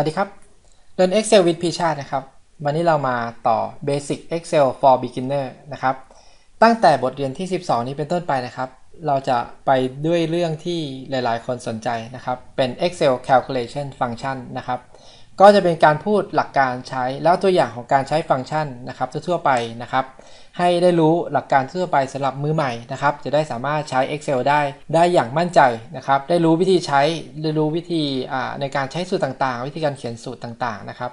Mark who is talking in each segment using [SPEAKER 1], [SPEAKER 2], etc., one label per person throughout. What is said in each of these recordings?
[SPEAKER 1] วัสดีครับเรียน Excel with พีชาตินะครับ วันนี้เรามาต่อ Basic Excel for Beginner นะครับ ตั้งแต่บทเรียนที่ 12 นี้เป็นต้นไปนะครับ เราจะไปด้วยเรื่องที่หลายๆ คนสนใจนะครับ เป็น Excel Calculation Function นะครับ ก็จะเป็นการพูดหลักการใช้แล้วตัวอย่างของการใช้ฟังก์ชันนะครับทั่วไปนะครับ ให้ได้รู้หลักการทั่วไปสำหรับมือใหม่นะครับ จะได้สามารถใช้ Excel ได้ได้อย่างมั่นใจนะครับ ได้รู้วิธีใช้ได้รู้วิธีในการใช้สูตรต่างๆ วิธีการเขียนสูตรต่างๆนะครับ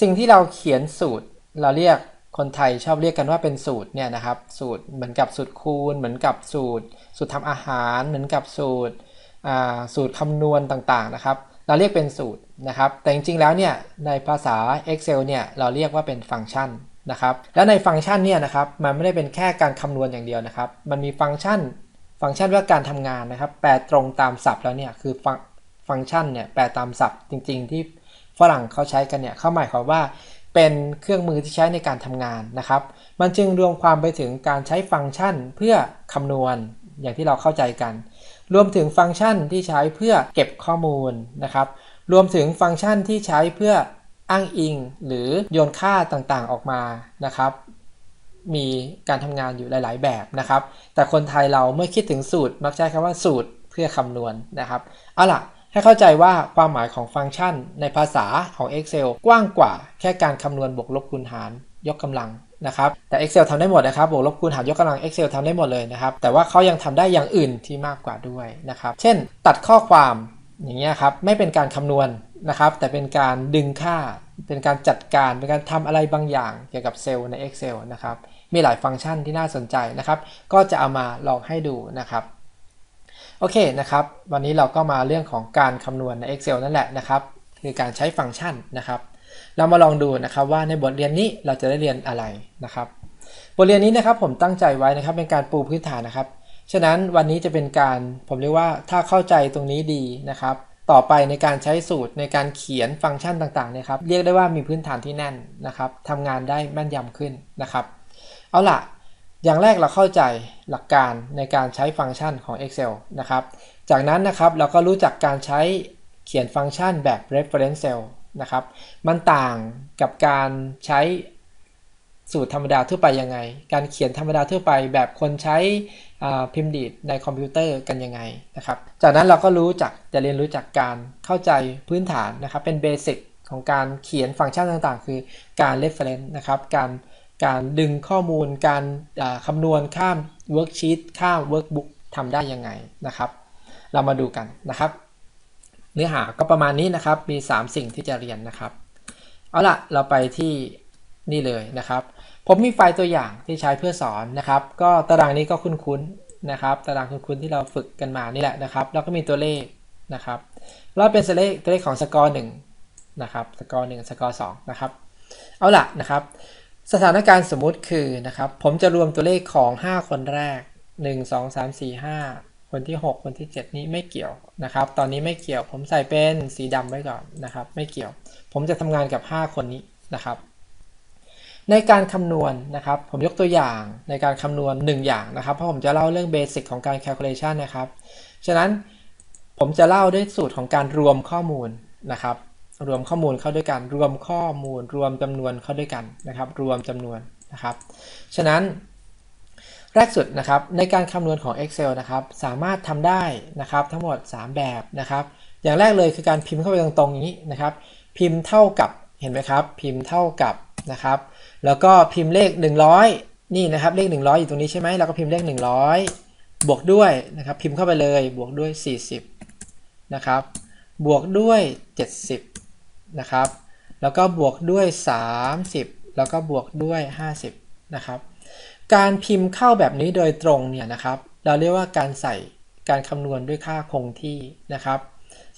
[SPEAKER 1] สิ่งที่เราเขียนสูตรเราเรียกคนไทยชอบเรียกกันว่าเป็นสูตรเนี่ยนะครับ สูตรเหมือนกับสูตรคูณ เหมือนกับสูตร สูตรทำอาหาร เหมือนกับสูตรสูตรคำนวณต่างๆนะครับ เราเรียกเป็นสูตรนะครับ แต่จริงๆแล้วเนี่ยในภาษา Excel เนี่ยเราเรียกว่าเป็นฟังก์ชันนะครับ และในฟังก์ชันเนี่ยนะครับมันไม่ได้เป็นแค่การคำนวณอย่างเดียวนะครับ มันมีฟังก์ชัน ฟังก์ชันว่าการทำงานนะครับ แปลตรงตามศัพท์แล้วเนี่ยคือฟังฟังก์ชันเนี่ยแปลตามศัพท์จริง ๆ ที่ฝรั่งเขาใช้กันเนี่ยเขาหมายความว่าเป็นเครื่องมือที่ใช้ในการทำงานนะครับ มันจึงรวมความไปถึงการใช้ฟังก์ชันเพื่อคำนวณอย่างที่เราเข้าใจกัน รวมถึงฟังก์ชันที่ใช้เพื่อเก็บข้อมูลนะครับ รวมถึงฟังก์ชันที่ใช้เพื่ออ้างอิง หรือโยนค่าต่างๆออกมานะครับ มีการทำงานอยู่หลาย ๆ แบบนะครับ แต่คนไทยเราเมื่อคิดถึงสูตร มักใช้คำว่าสูตรเพื่อคำนวณนะครับเอาล่ะให้เข้าใจว่าความหมายของฟังก์ชันในภาษาของ Excel กว้างกว่าแค่การคำนวณบวกลบคูณหารยกกำลัง นะครับแต่ Excel ทำได้หมดนะครับบวกลบคูณหารยกกำลัง Excel ทำได้หมดเลยนะครับแต่ว่าเขายังทำได้อย่างอื่นที่มากกว่าด้วยนะครับเช่น ตัดข้อความอย่างเงี้ยครับไม่เป็นการคำนวณนะครับแต่เป็นการดึงค่า เป็นการจัดการเป็นการทำอะไรบางอย่างเกี่ยวกับเซลล์ใน Excel นะครับมีหลายฟังก์ชันที่น่าสนใจนะครับก็จะเอามาลองให้ดูนะครับโอเคนะครับ วันนี้เราก็มาเรื่องของการคำนวณใน Excel นั่นแหละนะครับ คือการใช้ฟังก์ชันนะครับ เรามาลองดูนะครับว่าในบทเรียนนี้เราจะได้เรียนอะไรนะครับ บทเรียนนี้นะครับผมตั้งใจไว้นะครับเป็นการปูพื้นฐานนะครับ ฉะนั้นวันนี้จะเป็นการผมเรียกว่าถ้าเข้าใจตรงนี้ดีนะครับ ต่อไปในการใช้สูตรในการเขียนฟังก์ชันต่างๆเนี่ยครับเรียกได้ว่ามีพื้นฐานที่แน่นนะครับทำงานได้แม่นยำขึ้นนะครับ เอาล่ะอย่างแรกเราเข้าใจหลักการในการใช้ฟังก์ชันของ Excel นะครับ จากนั้นนะครับเราก็รู้จักการใช้เขียนฟังก์ชันแบบ reference cell นะครับ มันต่างกับการใช้สูตรธรรมดาทั่วไปยังไง การเขียนธรรมดาทั่วไปแบบคนใช้พิมพ์ดีดในคอมพิวเตอร์กันยังไงนะครับ จากนั้นเราก็รู้จักจะเรียนรู้จักการเข้าใจพื้นฐานนะครับ เป็นเบสิกของการเขียนฟังก์ชันต่างๆ คือการ reference นะครับ การการดึงข้อมูล การคำนวณข้ามเวิร์กชีตข้ามเวิร์กบุ๊กทำได้ยังไงนะครับ เรามาดูกันนะครับ เนื้อหาก็ประมาณนี้นะครับ มี 3 สิ่งที่จะเรียนนะครับ เอาละเราไปที่นี่เลยนะครับ ผมมีไฟล์ตัวอย่างที่ใช้เพื่อสอนนะครับ ก็ตารางนี้ก็คุ้นๆนะครับ ตารางคุ้นๆที่เราฝึกกันมานี่แหละนะครับ แล้วก็มีตัวเลขนะครับเราเป็นตัวเลขตัวเลขของสกอร์หนึ่งนะครับสกอร์หนึ่งสกอร์สองนะครับ เอาละนะครับ สถานการณ์สมมุติคือนะครับ ผมจะรวมตัวเลขของ 5 คนแรก 1 2 3 4 5 คนที่ 6 คนที่ 7 นี้ไม่เกี่ยว นะครับ ตอนนี้ไม่เกี่ยว ผมใส่เป็นสีดำไว้ก่อนนะครับ ไม่เกี่ยว ผมจะทำงานกับ 5 คนนี้นะครับ ในการคำนวณนะครับ ผมยกตัวอย่างในการคำนวณ 1 อย่างนะครับ เพราะผมจะเล่าเรื่องเบสิกของการ calculation นะครับ ฉะนั้นผมจะเล่าด้วยสูตรของการรวมข้อมูลนะครับ รวมข้อมูลเข้าด้วยกัน รวมข้อมูล รวมจำนวนเข้าด้วยกันนะครับ รวมจำนวนนะครับ ฉะนั้น แรกสุดนะครับในการคำนวณของ Excel นะครับสามารถทำได้นะครับทั้งหมด 3 แบบนะครับ อย่างแรกเลยคือการพิมพ์เข้าไปตรงๆนี้นะครับ พิมพ์เท่ากับเห็นไหมครับ พิมพ์เท่ากับนะครับ แล้วก็พิมพ์เลข 100 นี่นะครับเลข 100 อยู่ตรงนี้ใช่ไหมเราก็พิมพ์เลข 100 บวกด้วยนะครับพิมพ์เข้าไปเลยบวกด้วย 40นะครับบวกด้วย 70นะครับแล้วก็บวกด้วย 30 แล้วก็บวกด้วย 50นะครับ การพิมพ์เข้าแบบนี้โดยตรงเนี่ยนะครับ เราเรียกว่าการใส่การคำนวณด้วยค่าคงที่นะครับ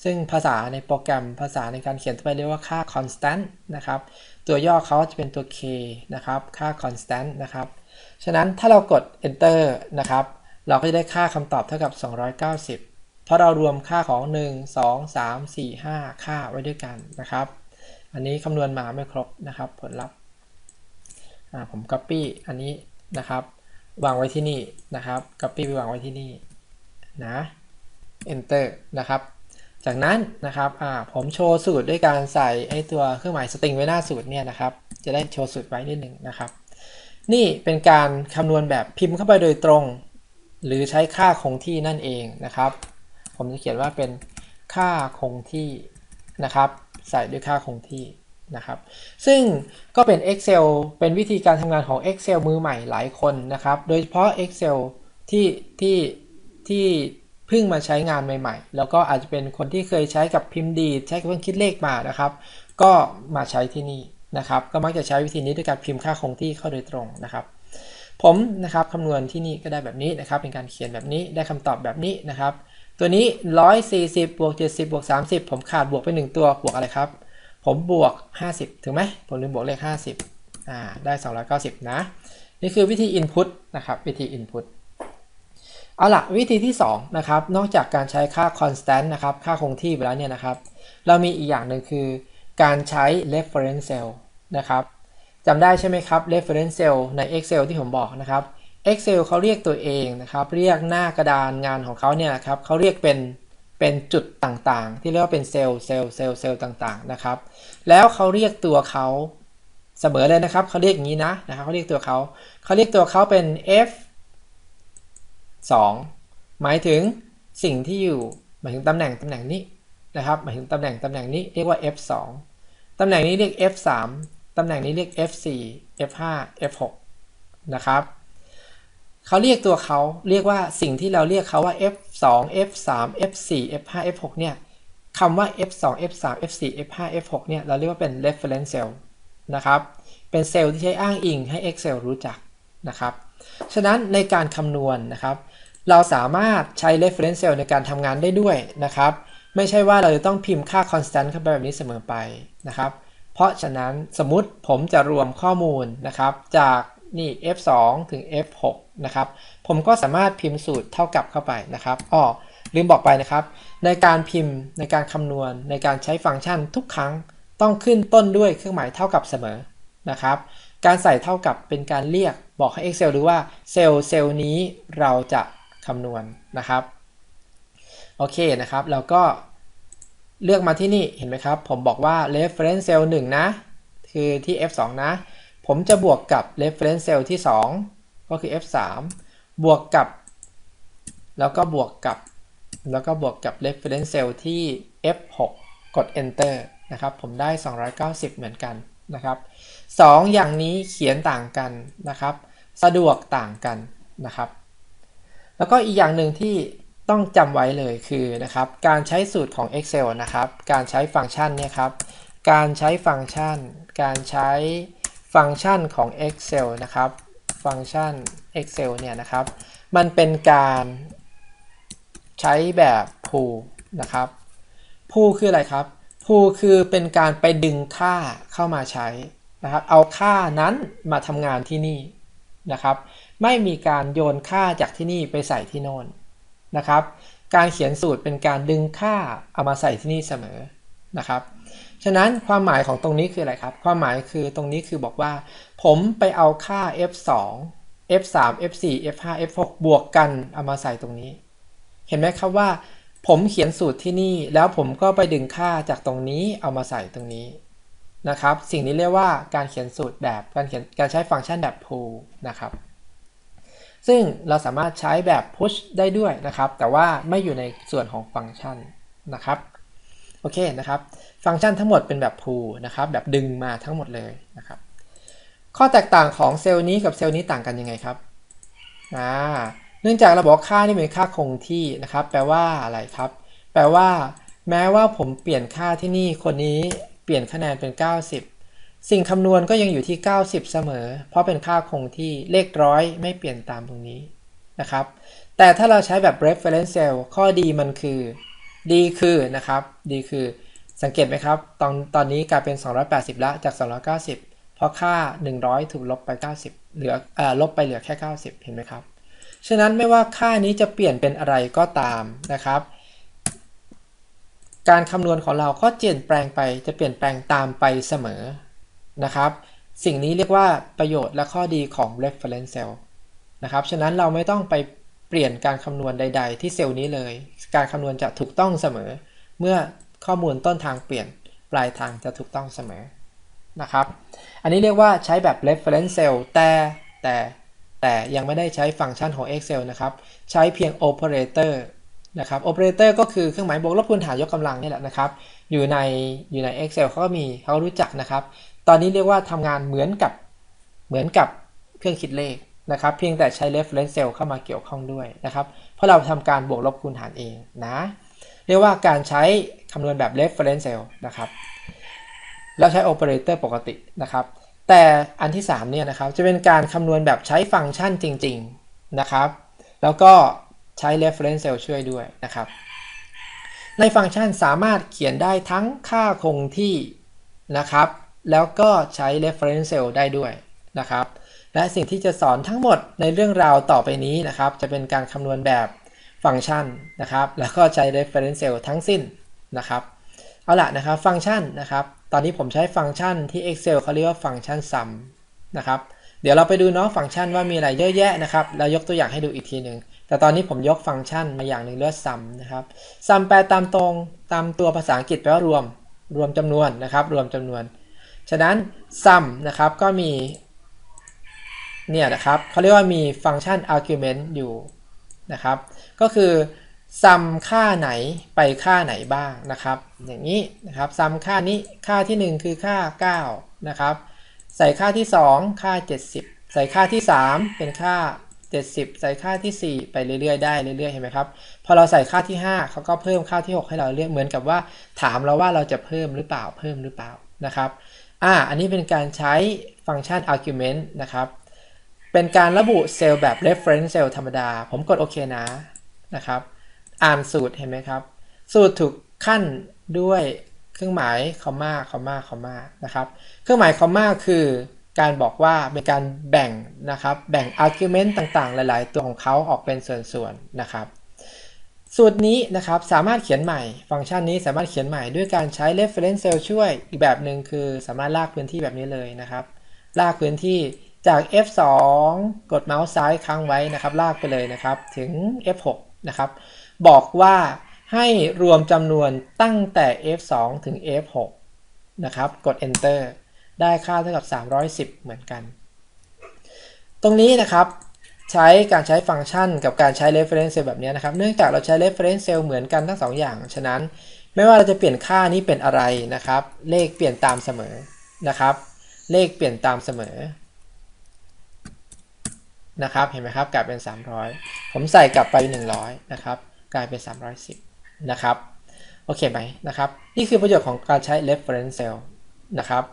[SPEAKER 1] ซึ่งภาษาในโปรแกรมภาษาในการเขียนไปเรียกว่าค่า constant นะครับ ตัวย่อเขาจะเป็นตัว k นะครับ ค่า constant นะครับ ฉะนั้นถ้าเรากด enter นะครับ เราก็จะได้ค่าคำตอบเท่ากับ 290 เพราะเรารวมค่าของ 1 2 3 4 5 ค่าไว้ด้วยกันนะครับ อันนี้คำนวณมาไม่ครบนะครับ ผลลัพธ์ผม Copy อันนี้ นะครับ วางไว้ที่นี่นะครับ Copy ไปวางไว้ที่นี่นะ Enter นะครับ จากนั้นนะครับผมโชว์สูตรด้วยการใส่ไอตัวเครื่องหมายสตริงไว้หน้าสูตรเนี่ยนะครับ จะได้โชว์สูตรไว้นิดหนึ่งนะครับ นี่เป็นการคำนวณแบบพิมพ์เข้าไปโดยตรง หรือใช้ค่าคงที่นั่นเองนะครับ ผมจะเขียนว่าเป็นค่าคงที่นะครับ ใส่ด้วยค่าคงที่ นะครับ ซึ่งก็เป็น Excel เป็นวิธีการทำงานของ Excel มือใหม่หลายคนนะครับ โดยเฉพาะ Excel ที่ที่ที่เพิ่งมาใช้งานใหม่ ๆ แล้วก็อาจจะเป็นคนที่เคยใช้กับพิมพ์ดีใช้กับเครื่องคิดเลขมานะครับ ก็มาใช้ที่นี่นะครับ ก็มักจะใช้วิธีนี้ด้วยการพิมพ์ค่าคงที่เข้าโดยตรงนะครับ ผมนะครับคำนวณที่นี่ก็ได้แบบนี้นะครับ เป็นการเขียนแบบนี้ได้คำตอบแบบนี้นะครับ ตัวนี้ 140บวก70บวก30 ผมขาดบวกไป 1 ตัวบวกอะไรครับ ผมบวก 50 ถึงไหมผมลืมบวกเลข 50อ่าได้ 290 นะ นี่คือวิธี input นะครับ วิธี input เอาละวิธีที่ 2 นะครับ นอกจากการใช้ค่า constant นะครับ ค่าคงที่ไปแล้วเนี่ยนะครับ เรามีอีกอย่างหนึ่งคือ การใช้ reference cell นะครับจำได้ใช่ไหมครับ reference cell ใน Excel ที่ผมบอกนะครับ Excel เขาเรียกตัวเองนะครับ เรียกหน้ากระดานงานของเขาเนี่ยนะครับเขาเรียกเป็น เป็นจุดต่างๆ ที่เรียกว่าเป็นเซลล์เซลล์เซลล์เซลล์ต่างๆนะครับ แล้วเขาเรียกตัวเขาเสมอเลยนะครับเขาเรียกอย่างนี้นะนะครับเขาเรียกตัวเขาเขาเรียกตัวเขาเป็น f 2 หมายถึงสิ่งที่อยู่หมายถึงตำแหน่งตำแหน่งนี้นะครับหมายถึงตำแหน่งตำแหน่งนี้เรียกว่า f 2ตำแหน่งนี้เรียก f 3ตำแหน่งนี้เรียก f 4 f 5 f 6นะครับ เขาเรียกตัวเขาเรียกว่าสิ่งที่เราเรียกเขาว่า f 2 f 3 f 4 f 5 f 6เนี่ยคำว่า f 2 f 3 f 4 f 5 f 6เนี่ยเราเรียกว่าเป็น reference cell นะครับเป็นเซลล์ที่ใช้อ้างอิงให้ Excel รู้จักนะครับ ฉะนั้นในการคำนวณนนะครับ เราสามารถใช้ reference cell ในการทำงานได้ด้วยนะครับ ไม่ใช่ว่าเราจะต้องพิมพ์ค่า constant เข้าไปแบบนี้เสมอไปนะครับ เพราะฉะนั้นสมมติผมจะรวมข้อมูลนะครับจากนี่ f2 ถึง f6 นะครับ ผมก็สามารถพิมพ์สูตรเท่ากับเข้าไปนะครับอ๋อลืมบอกไปนะครับ ในการพิมพ์ในการคำนวณ ในการใช้ฟังก์ชันทุกครั้งต้องขึ้นต้นด้วยเครื่องหมายเท่ากับเสมอนะครับ การใส่เท่ากับเป็นการเรียกบอกให้ Excel รู้ว่าเซลล์เซลล์นี้เราจะคำนวณนะครับโอเคนะครับแล้วก็เลือกมาที่นี่เห็นไหมครับ ผมบอกว่า reference cell 1 นะ คือที่ F2 นะ ผมจะบวกกับ reference cell ที่ 2 ก็คือ F3 บวกกับ แล้วก็บวกกับ แล้วก็บวกกับ reference cell ที่ F6 กด enter นะครับ ผมได้ 290 เหมือนกันนะครับ2อย่างนี้เขียนต่างกันนะครับ สะดวกต่างกันนะครับ แล้วก็อีกอย่างหนึ่งที่ต้องจำไว้เลยคือนะครับ การใช้สูตรของ Excel นะครับ การใช้ฟังก์ชันเนี่ยครับ การใช้ฟังก์ชัน การใช้ฟังก์ชันของ Excel นะครับ ฟังก์ชัน Excel เนี่ยนะครับ มันเป็นการใช้แบบ pool นะครับ pool คืออะไรครับ pool คือเป็นการไปดึงค่าเข้ามาใช้นะครับ เอาค่านั้นมาทำงานที่นี่นะครับ ไม่มีการโยนค่าจากที่นี่ไปใส่ที่โน่นนะครับ การเขียนสูตรเป็นการดึงค่าเอามาใส่ที่นี่เสมอนะครับ ฉะนั้นความหมายของตรงนี้คืออะไรครับ ความหมายคือตรงนี้คือบอกว่า ผมไปเอาค่า f2 f3 f4 f5 f6 บวกกันเอามาใส่ตรงนี้ เห็นไหมครับว่า ผมเขียนสูตรที่นี่ แล้วผมก็ไปดึงค่าจากตรงนี้เอามาใส่ตรงนี้นะครับ สิ่งนี้เรียกว่าการเขียนสูตรแบบการเขียนการใช้ฟังก์ชันแบบ pool นะครับ ซึ่งเราสามารถใช้แบบ push ได้ด้วยนะครับ แต่ว่าไม่อยู่ในส่วนของฟังก์ชันนะครับ โอเคนะครับ ฟังก์ชันทั้งหมดเป็นแบบ pool นะครับ แบบดึงมาทั้งหมดเลยนะครับ ข้อแตกต่างของเซลล์นี้กับเซลล์นี้ต่างกันยังไงครับอ่าเนื่องจากเราบอกค่านี่เป็นค่าคงที่นะครับ แปลว่าอะไรครับ แปลว่า แม้ว่าผมเปลี่ยนค่าที่นี่คนนี้เปลี่ยนคะแนนเป็น 90 สิ่งคำนวณก็ยังอยู่ที่ 90 เสมอ เพราะเป็นค่าคงที่เลขร้อยไม่เปลี่ยนตามตรงนี้นะครับ แต่ถ้าเราใช้แบบ reference cell ข้อดีมันคือ ดีคือนะครับ ดีคือสังเกตไหมครับ ตอนตอนนี้กลายเป็น 280 ละจาก 290 เพราะค่า 100 ถูกลบไป 90 เหลืออ่าลบไปเหลือแค่ 90 เห็นไหมครับ ฉะนั้นไม่ว่าค่านี้จะเปลี่ยนเป็นอะไรก็ตามนะครับ การคำนวณของเราก็เปลี่ยนแปลงไปจะเปลี่ยนแปลงตามไปเสมอนะครับ สิ่งนี้เรียกว่าประโยชน์และข้อดีของ reference cell นะครับ ฉะนั้นเราไม่ต้องไป เปลี่ยนการคำนวณใด ๆ ที่เซลล์นี้เลย การคำนวณจะถูกต้องเสมอ เมื่อข้อมูลต้นทางเปลี่ยนปลายทางจะถูกต้องเสมอนะครับ อันนี้เรียกว่าใช้แบบ reference cell แต่แต่แต่ยังไม่ได้ใช้ฟังก์ชันของ Excel นะครับ ใช้เพียง operator นะครับ operator ก็คือเครื่องหมายบวกลบคูณหารยกกำลังนี่แหละนะครับ อยู่ในอยู่ใน Excel เขาก็มีเขารู้จักนะครับ ตอนนี้เรียกว่าทำงานเหมือนกับเหมือนกับเครื่องคิดเลข นะครับ เพียงแต่ใช้ reference cell เข้ามาเกี่ยวข้องด้วยนะครับ เพราะเราทำการบวกลบคูณหารเองนะ เรียกว่าการใช้คำนวณแบบ reference cell นะครับ แล้วใช้ operator ปกตินะครับ แต่อันที่3เนี่ยนะครับ จะเป็นการคำนวณแบบใช้ฟังก์ชันจริง ๆนะครับ แล้วก็ใช้ reference cell ช่วยด้วยนะครับ ในฟังก์ชันสามารถเขียนได้ทั้งค่าคงที่นะครับ แล้วก็ใช้ reference cell ได้ด้วยนะครับ และสิ่งที่จะสอนทั้งหมดในเรื่องราวต่อไปนี้นะครับ จะเป็นการคำนวณแบบฟังก์ชันนะครับ แล้วก็ใช้ reference cell ทั้งสิ้นนะครับ เอาละนะครับ ฟังก์ชันนะครับ ตอนนี้ผมใช้ฟังก์ชันที่ Excel เขาเรียกว่าฟังก์ชัน sum นะครับ เดี๋ยวเราไปดูเนาะฟังก์ชันว่ามีอะไรเยอะแยะนะครับ แล้วยกตัวอย่างให้ดูอีกทีหนึ่ง แต่ตอนนี้ผมยกฟังก์ชันมาอย่างหนึ่งเรียกว่า sum นะครับ sum แปลตามตรงตามตัวภาษาอังกฤษแปลว่ารวม รวมจำนวนนะครับ รวมจำนวน ฉะนั้น sum นะครับ ก็มี เนี่ยนะครับเขาเรียกว่ามีฟังก์ชัน argument อยู่นะครับ ก็คือซัมค่าไหนไปค่าไหนบ้างนะครับ อย่างนี้นะครับซัมค่านี้ค่าที่ 1 คือค่า 9 นะครับ ใส่ค่าที่ 2 ค่า 70 ใส่ค่าที่ 3 เป็นค่า 70 ใส่ค่าที่ 4 ไปเรื่อยๆ ได้เรื่อยๆเห็นไหมครับพอเราใส่ค่าที่ 5เขาก็เพิ่มค่าที่ 6 ให้เราเรียเหมือนกับว่าถามเราว่าเราจะเพิ่มหรือเปล่าเพิ่มหรือเปล่านะครับอ่าอันนี้เป็นการใช้ฟังก์ชัน argument นะครับ เป็นการระบุเซลล์แบบ reference cell ธรรมดา ผมกดโอเคนะนะครับอ่านสูตรเห็นไหมครับ สูตรถูกขั้นด้วยเครื่องหมายคอมมาคอมมาคอมมานะครับ เครื่องหมายคอมมาคือการบอกว่าเป็นการแบ่งนะครับ แบ่ง argument ต่างๆ หลาย ๆ ตัวของเขาออกเป็นส่วนๆนะครับ สูตรนี้นะครับสามารถเขียนใหม่ ฟังก์ชันนี้สามารถเขียนใหม่ด้วยการใช้ reference cell ช่วยอีกแบบหนึ่งคือสามารถลากพื้นที่แบบนี้เลยนะครับ ลากพื้นที่ จาก F2 กดเมาส์ซ้ายค้างไว้นะครับ ลากไปเลยนะครับ ถึง F6 นะครับ บอกว่าให้รวมจำนวนตั้งแต่ F2 ถึง F6 นะครับ กด enter ได้ค่าเท่ากับ 310 เหมือนกัน ตรงนี้นะครับใช้การใช้ฟังก์ชันกับการใช้ reference cell แบบนี้นะครับ เนื่องจากเราใช้ reference cell เหมือนกันทั้ง 2 อย่าง ฉะนั้น ไม่ว่าเราจะเปลี่ยนค่านี้เป็นอะไรนะครับ เลขเปลี่ยนตามเสมอนะครับ เลขเปลี่ยนตามเสมอ นะครับ เห็นไหมครับ กลายเป็น 300 ผมใส่กลับไป 100 นะครับ กลายเป็น 310 นะครับ โอเคไหมนะครับ นี่คือประโยชน์ของการใช้ reference cell นะครับ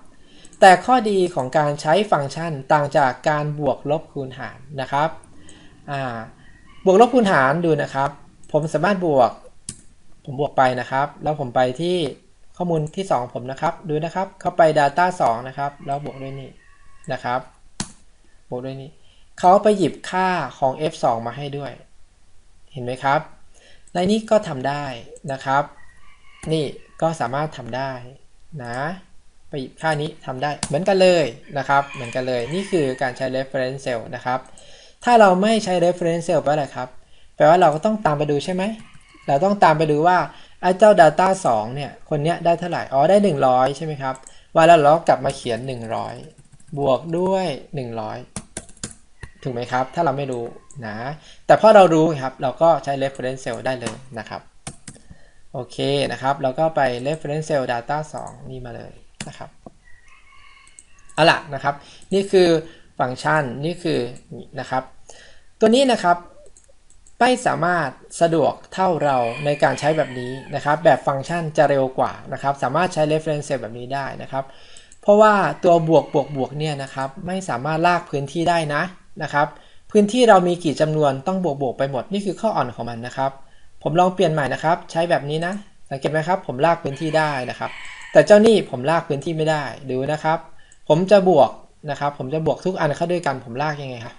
[SPEAKER 1] แต่ข้อดีของการใช้ฟังก์ชันต่างจากการบวกลบคูณหารนะครับ บวกลบคูณหารดูนะครับ ผมสามารถบวก ผมบวกไปนะครับ แล้วผมไปที่ข้อมูลที่ 2 ผมนะครับ ดูนะครับ เข้าไป data 2 นะครับ แล้วบวกด้วยนี่นะครับ บวกด้วยนี่ เขาไปหยิบค่าของ f2 มาให้ด้วย เห็นไหมครับ ในนี้ก็ทำได้นะครับ นี่ก็สามารถทำได้นะไปหยิบค่านี้ทำได้เหมือนกันเลยนะครับ เหมือนกันเลยนี่คือการใช้ reference cell นะครับ ถ้าเราไม่ใช้ reference cell แปลว่าอะไรครับ แปลว่าเราก็ต้องตามไปดูใช่ไหมเราต้องตามไปดูว่าไอ้เจ้า data 2 เนี่ย คนเนี้ยได้เท่าไหร่ อ๋อ ได้ 100 ใช่ไหมครับ ว่าแล้วเรากลับมาเขียน 100 บวกด้วย 100 ถูกไหมครับ ถ้าเราไม่รู้นะ แต่พอเรารู้ครับ เราก็ใช้ reference cell ได้เลยนะครับ โอเคนะครับ เราก็ไป reference cell data 2 นี่มาเลยนะครับ เอาล่ะนะครับ นี่คือฟังก์ชัน นี่คือนะครับ ตัวนี้นะครับไม่สามารถสะดวกเท่าเราในการใช้แบบนี้นะครับ แบบฟังก์ชันจะเร็วกว่านะครับ สามารถใช้ reference cell แบบนี้ได้นะครับ เพราะว่าตัวบวกบวกบวกเนี่ยนะครับ ไม่สามารถลากพื้นที่ได้นะ นะครับ พื้นที่เรามีกี่จำนวนต้องบวกบวกไปหมดนี่คือข้ออ่อนของมันนะครับ ผมลองเปลี่ยนใหม่นะครับ ใช้แบบนี้นะ สังเกตไหมครับ ผมลากพื้นที่ได้นะครับ แต่เจ้านี่ผมลากพื้นที่ไม่ได้ดูนะครับ ผมจะบวกนะครับ ผมจะบวกทุกอันเข้าด้วยกันผมลากยังไงครับ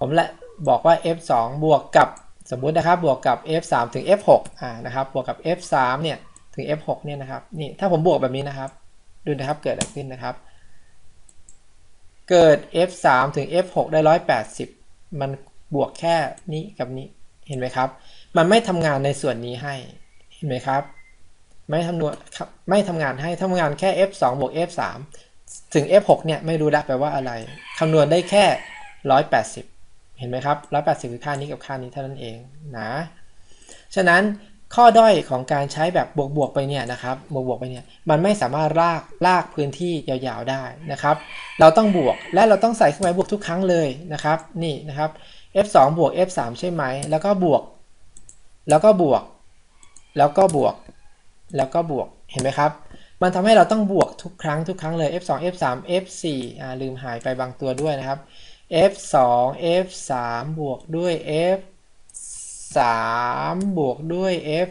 [SPEAKER 1] ผมและบอกว่า f2 บวกกับสมมุตินะครับบวกกับ f3 ถึง f6 อ่านะครับบวกกับ f3 เนี่ยถึง f6 เนี่ยนะครับนี่ถ้าผมบวกแบบนี้นะครับดูนะครับเกิดอะไรขึ้นนะครับ เกิด f3 ถึง f6 ได้ 180 มันบวกแค่นี้กับนี้ เห็นไหมครับ มันไม่ทำงานในส่วนนี้ให้ เห็นไหมครับ ไม่ทำนวนครับไม่ทำงานให้ทำงานแค่ f 2 บวก f 3 ถึง f 6 เนี่ยไม่รู้ละแปลว่าอะไรคำนวณได้แค่ 180 เห็นไหมครับ 180คือค่านี้กับค่านี้เท่านั้นเองนะ ฉะนั้น ข้อด้อยของการใช้แบบบวกบวกไปเนี่ยนะครับบวกบวกไปเนี่ยมันไม่สามารถลากลากพื้นที่ยาวๆได้นะครับ เราต้องบวกและเราต้องใส่เครื่องหมายบวกทุกครั้งเลยนะครับ นี่นะครับ f 2 บวก f 3 ใช่ไหมแล้วก็บวก แล้วก็บวก แล้วก็บวก แล้วก็บวกเห็นไหมครับ มันทำให้เราต้องบวกทุกครั้งทุกครั้งเลย f 2 f 3 f 4 อ่าลืมหายไปบางตัวด้วยนะครับ f 2 f 3 บวกด้วย f 3 บวกด้วย f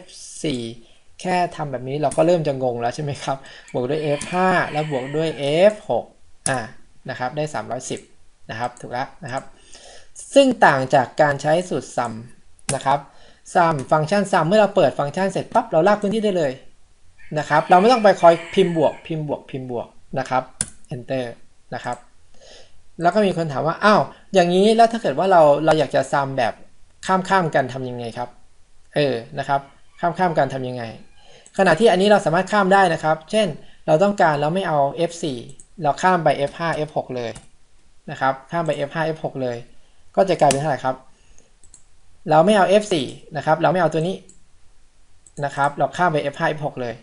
[SPEAKER 1] 4 แค่ทำแบบนี้เราก็เริ่มจะงงแล้วใช่ไหมครับ บวกด้วย f 5 แล้วบวกด้วย f 6 อ่านะครับได้ 310 นะครับ ถูกแล้วนะครับ ซึ่งต่างจากการใช้สูตร sum นะครับ sum ฟังก์ชัน sum เมื่อเราเปิดฟังก์ชันเสร็จปั๊บเราลากพื้นที่ได้เลยนะครับเราไม่ต้องไปคอยพิมพ์บวกพิมพ์บวกพิมพ์บวกนะครับ enter นะครับ แล้วก็มีคนถามว่า อ้าว อย่างนี้แล้วถ้าเกิดว่าเราเราอยากจะซัมแบบ ข้ามข้ามกันทำยังไงครับ เออ นะครับ ข้ามข้ามกันทำยังไง ขณะที่อันนี้เราสามารถข้ามได้นะครับ เช่น เราต้องการเราไม่เอา f4 เราข้ามไป f5 f6 เลยนะครับ ข้ามไป f5 f6 เลย ก็จะกลายเป็นเท่าไหร่ครับ เราไม่เอา f4 นะครับ เราไม่เอาตัวนี้นะครับ เราข้ามไป f5 f6 เลย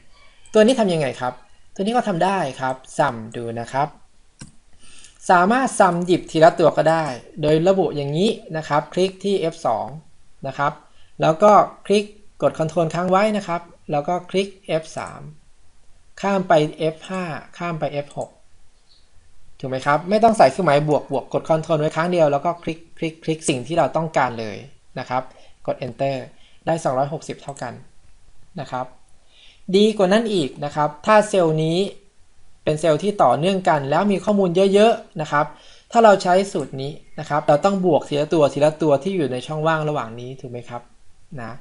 [SPEAKER 1] ตัวนี้ทำยังไงครับ ตัวนี้ก็ทำได้ครับซัมดูนะครับ สามารถซัมหยิบทีละตัวก็ได้ โดยระบุอย่างนี้นะครับ คลิกที่ F2 นะครับ แล้วก็คลิกกด Ctrl ค้างไว้นะครับ แล้วก็คลิก F3 ข้ามไป F5 ข้ามไป F6 ถูกไหมครับ ไม่ต้องใส่เครื่องหมายบวกบวกกด Ctrl ไว้ครั้งเดียวแล้วก็คลิกคลิกคลิกสิ่งที่เราต้องการเลยนะครับ กด Enter ได้ 260 เท่ากันนะครับ ดีกว่านั้นอีกนะครับ ถ้าเซลล์นี้ เป็นเซลล์ที่ต่อเนื่องกันแล้วมีข้อมูลเยอะๆนะครับ ถ้าเราใช้สูตรนี้นะครับ เราต้องบวกทีละตัวทีละตัวที่อยู่ในช่องว่างระหว่างนี้ถูกไหมครับนะ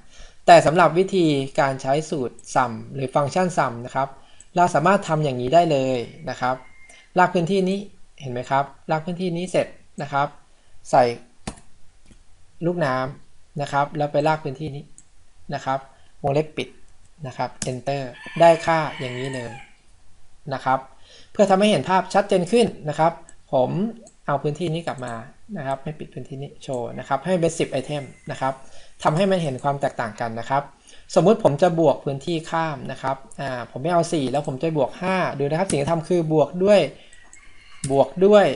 [SPEAKER 1] แต่สำหรับวิธีการใช้สูตร sum หรือฟังก์ชัน sum นะครับเราสามารถทำอย่างนี้ได้เลยนะครับลากพื้นที่นี้เห็นไหมครับลากพื้นที่นี้เสร็จนะครับ ใส่ลูกน้ำนะครับ แล้วไปลากพื้นที่นี้นะครับวงเล็บปิดนะครับ enter ได้ค่าอย่างนี้เลยนะครับ พื่อทำให้เห็นภาพชัดเจนขึ้นนะครับ ผมเอาพื้นที่นี้กลับมานะครับไม่ปิดพื้นที่นี้โชว์นะครับ ให้เป็น 10ไอเทมนะครับทำให้มันเห็นความแตกต่างกันนะครับ สมมุติผมจะบวกพื้นที่ข้ามนะครับอ่าผมไม่เอา 4 แล้วผมจะบวก 5 ดูนะครับสิ่งที่ทำคือบวกด้วย บวกด้วย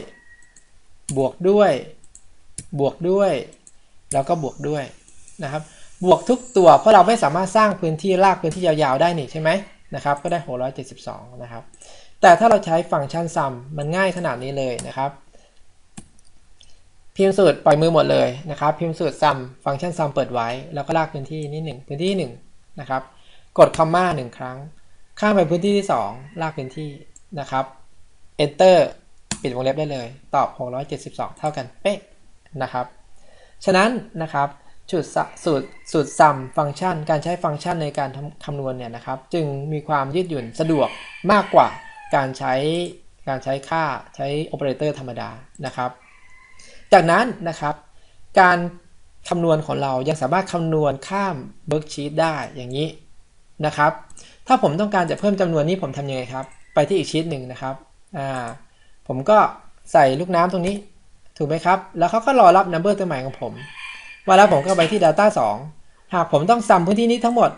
[SPEAKER 1] บวกด้วย บวกด้วย แล้วก็บวกด้วยนะครับ บวกทุกตัวเพราะเราไม่สามารถสร้างพื้นที่ลากพื้นที่ยาวๆได้นี่ใช่ไหมนะครับ ก็ได้ 672 นะครับ แต่ถ้าเราใช้ฟังก์ชัน sum มันง่ายขนาดนี้เลยนะครับ พิมพ์สูตรปล่อยมือหมดเลยนะครับ พิมพ์สูตร sum ฟังก์ชัน sum เปิดไว้ แล้วก็ลากพื้นที่นี่1พื้นที่1นะครับ กดคอมมาหนึ่งครั้ง ข้ามไปพื้นที่ที่ 2 ลากพื้นที่นะครับ enter ปิดวงเล็บได้เลย ตอบ 672 เท่ากันเป๊ะนะครับ ฉะนั้นนะครับสูตรสูตรสูตร sum ฟังก์ชัน การใช้ฟังก์ชันในการคำนวณเนี่ยนะครับ จึงมีความยืดหยุ่นสะดวกมากกว่า การใช้การใช้ค่าใช้โอเปอเรเตอร์ธรรมดานะครับ จากนั้นนะครับ การคำนวณของเรายังสามารถคำนวณข้ามเบิร์กชีตได้อย่างนี้นะครับ ถ้าผมต้องการจะเพิ่มจำนวนนี้ผมทำยังไงครับ ไปที่อีกชีตหนึ่งนะครับอ่าผมก็ใส่ลูกน้ำตรงนี้ถูกไหมครับ แล้วเขาก็รอรับ number ตัวใหม่ของผมว่าแล้วผมก็ไปที่ Data 2 หากผมต้องซัมพื้นที่นี้ทั้งหมด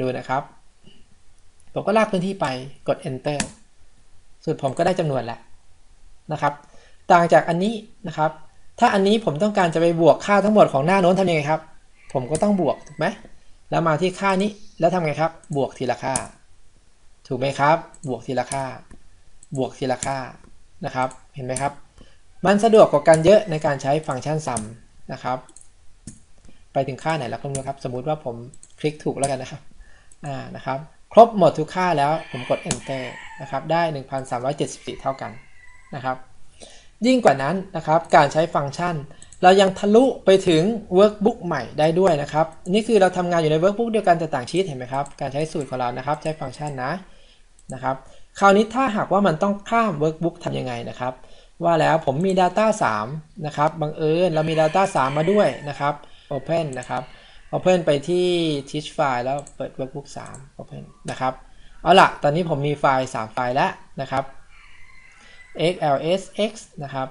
[SPEAKER 1] ดูนะครับ ผมก็ลากพื้นที่ไปกด enter สุดผมก็ได้จำนวนแล้วนะครับ ต่างจากอันนี้นะครับ ถ้าอันนี้ผมต้องการจะไปบวกค่าทั้งหมดของหน้าโน้นทำยังไงครับ ผมก็ต้องบวกถูกไหมแล้วมาที่ค่านี้แล้วทำไงครับ บวกทีละค่า ถูกไหมครับ บวกทีละค่า บวกทีละค่านะครับ เห็นไหมครับ มันสะดวกกว่ากันเยอะในการใช้ฟังก์ชันซัมนะครับ ไปถึงค่าไหนแล้วคุณดูครับ สมมุติว่าผมคลิกถูกแล้วกันนะครับ อ่า นะครับ ครบหมดทุกค่าแล้วผมกด enter นะครับได้ 1,374 เท่ากันนะครับยิ่งกว่านั้นนะครับการใช้ฟังก์ชัน เรายังทะลุไปถึง workbook ใหม่ได้ด้วยนะครับนี่คือเราทำงานอยู่ใน workbook เดียวกันแต่ต่างชีตเห็นไหมครับการใช้สูตรของเรานะครับใช้ฟังก์ชันนะนะครับคราวนี้ถ้าหากว่ามันต้องข้าม workbook ทำยังไงนะครับ ว่าแล้วผมมี data 3นะครับบังเอิญเรามี data 3 มาด้วยนะครับ open นะครับ open ไปที่ teach file แล้วเปิด workbook 3 open นะครับ เอาละตอนนี้ผมมีไฟล์ 3 ไฟล์แล้วนะครับ xlsx นะครับ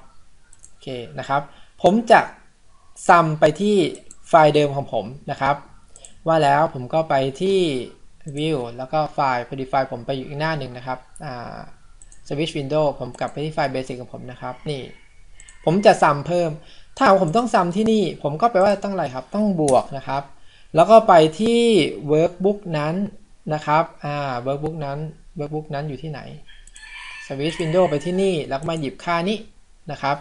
[SPEAKER 1] โอเคนะครับ ผมจะซัมไปที่ไฟล์เดิมของผมนะครับ ว่าแล้วผมก็ไปที่ view แล้วก็ไฟล์พอดีไฟล์ผมไปอยู่อีกหน้าหนึ่งนะครับอ่า switch window ผมกลับไปที่ไฟล์ basic ของผมนะครับ นี่ ผมจะซัมเพิ่ม ถ้าผมต้องซัมที่นี่ ผมก็ไปว่าต้องอะไรครับ ต้องบวกนะครับ แล้วก็ไปที่ workbook นั้น นะครับอ่า workbook นั้น workbook นั้นอยู่ที่ไหน switch window ไปที่นี่ แล้วก็มาหยิบค่านี้นะครับ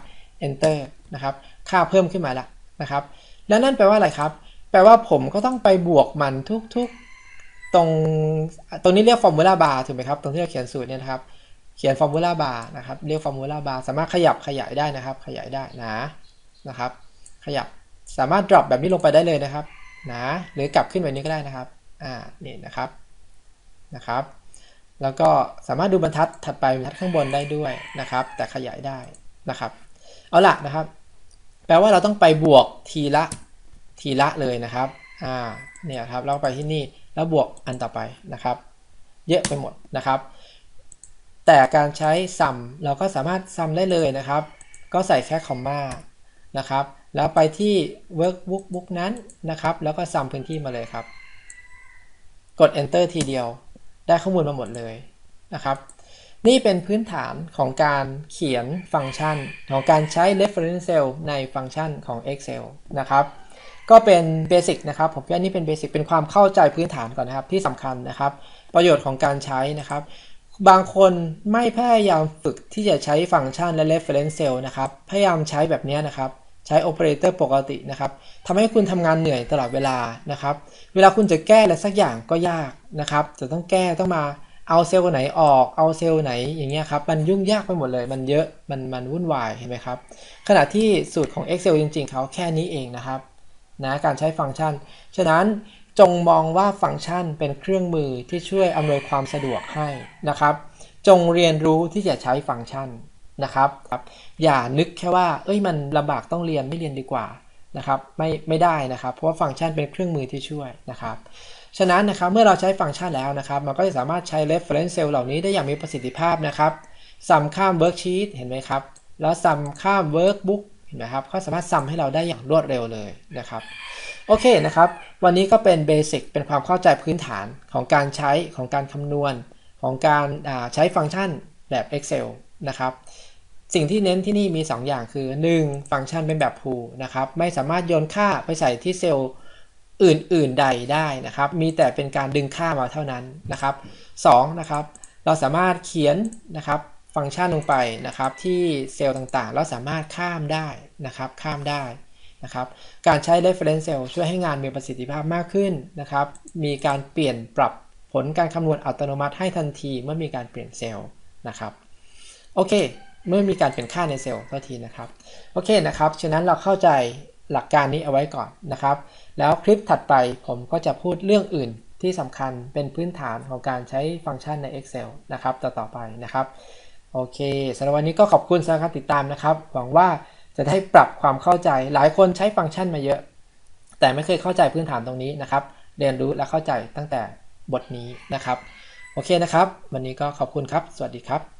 [SPEAKER 1] enter นะครับ ค่าเพิ่มขึ้นมาแล้วนะครับ แล้วนั่นแปลว่าอะไรครับ แปลว่าผมก็ต้องไปบวกมันทุกๆ ตรง ตรงนี้เรียก formula bar ถูกไหมครับ ตรงที่เราเขียนสูตรเนี่ยนะครับ เขียน formula bar นะครับ เรียก formula bar สามารถขยับขยายได้นะครับ ขยายได้นะ นะครับ ขยับ สามารถ drop แบบนี้ลงไปได้เลยนะครับ นะ หรือกลับขึ้นแบบนี้ก็ได้นะครับ อ่า นี่นะครับ นะครับ แล้วก็สามารถดูบรรทัดถัดไปบรรทัดข้างบนได้ด้วยนะครับ แต่ขยายได้นะครับ เอาละนะครับ แปลว่าเราต้องไปบวกทีละทีละเลยนะครับอ่าเนี่ยครับเราไปที่นี่แล้วบวกอันต่อไปนะครับ เยอะไปหมดนะครับ แต่การใช้ sum เราก็สามารถ sum ได้เลยนะครับ ก็ใส่แค่คอมมานะครับ แล้วไปที่ workbook นั้นนะครับ แล้วก็ sum พื้นที่มาเลยครับ กด enter ทีเดียว ได้ข้อมูลมาหมดเลยนะครับ นี่เป็นพื้นฐานของการเขียนฟังก์ชัน ของการใช้ reference cell ในฟังก์ชันของ Excel นะครับก็เป็นเบสิกนะครับผมว่านี่เป็นเบสิกเป็นความเข้าใจพื้นฐานก่อนนะครับที่สำคัญนะครับ ประโยชน์ของการใช้นะครับ บางคนไม่พยายามฝึกที่จะใช้ฟังก์ชันและ reference cell นะครับ พยายามใช้แบบนี้นะครับ ใช้โอเปอเรเตอร์ปกตินะครับทำให้คุณทำงานเหนื่อยตลอดเวลานะครับ เวลาคุณจะแก้อะไรสักอย่างก็ยากนะครับ จะต้องแก้ต้องมาเอาเซลล์ไหนออก เอาเซลล์ไหนอย่างเงี้ยครับ มันยุ่งยากไปหมดเลย มันเยอะ มันมันวุ่นวายเห็นไหมครับ ขณะที่สูตรของ Excel จริง ๆ เขาแค่นี้เองนะครับ นะ การใช้ฟังก์ชัน ฉะนั้นจงมองว่าฟังก์ชันเป็นเครื่องมือที่ช่วยอำนวยความสะดวกให้นะครับ จงเรียนรู้ที่จะใช้ฟังก์ชัน นะครับ อย่านึกแค่ว่า เอ้ยมันลำบากต้องเรียนไม่เรียนดีกว่านะครับ ไม่ไม่ได้นะครับ เพราะว่าฟังก์ชันเป็นเครื่องมือที่ช่วยนะครับ ฉะนั้นนะครับเมื่อเราใช้ฟังก์ชันแล้วนะครับ มันก็จะสามารถใช้ reference cell เหล่านี้ได้อย่างมีประสิทธิภาพนะครับซัมข้าม worksheet เห็นไหมครับ แล้วซัมข้าม workbook เห็นไหมครับก็สามารถซัมให้เราได้อย่างรวดเร็วเลยนะครับโอเคนะครับ วันนี้ก็เป็นเบสิกเป็นความเข้าใจพื้นฐานของการใช้ของการคำนวณ ของการใช้ฟังก์ชันแบบ Excel นะครับ สิ่งที่เน้นที่นี่มี 2 อย่างคือ 1. ฟังก์ชันเป็นแบบ pool นะครับ ไม่สามารถโยนค่าไปใส่ที่เซลล์อื่น ๆ ใดได้นะครับ มีแต่เป็นการดึงค่ามาเท่านั้นนะครับ2นะครับ เราสามารถเขียนนะครับฟังก์ชันลงไปนะครับ ที่เซลล์ต่างๆ เราสามารถข้ามได้นะครับ ข้ามได้นะครับ การใช้ reference cell ช่วยให้งานมีประสิทธิภาพมากขึ้นนะครับ มีการเปลี่ยนปรับผลการคำนวณอัตโนมัติให้ทันทีเมื่อมีการเปลี่ยนเซลล์นะครับ โอเค เมื่อมีการเปลี่ยนค่าในเซลล์ทันทีนะครับ โอเคนะครับ ฉะนั้นเราเข้าใจหลักการนี้เอาไว้ก่อนนะครับ แล้วคลิปถัดไปผมก็จะพูดเรื่องอื่นที่สำคัญเป็นพื้นฐานของการใช้ฟังก์ชันใน Excel นะครับต่อๆไปนะครับ โอเคสำหรับวันนี้ก็ขอบคุณสำหรับการติดตามนะครับ หวังว่าจะได้ปรับความเข้าใจหลายคนใช้ฟังก์ชันมาเยอะ แต่ไม่เคยเข้าใจพื้นฐานตรงนี้นะครับ เรียนรู้และเข้าใจตั้งแต่บทนี้นะครับ โอเคนะครับ วันนี้ก็ขอบคุณครับ สวัสดีครับ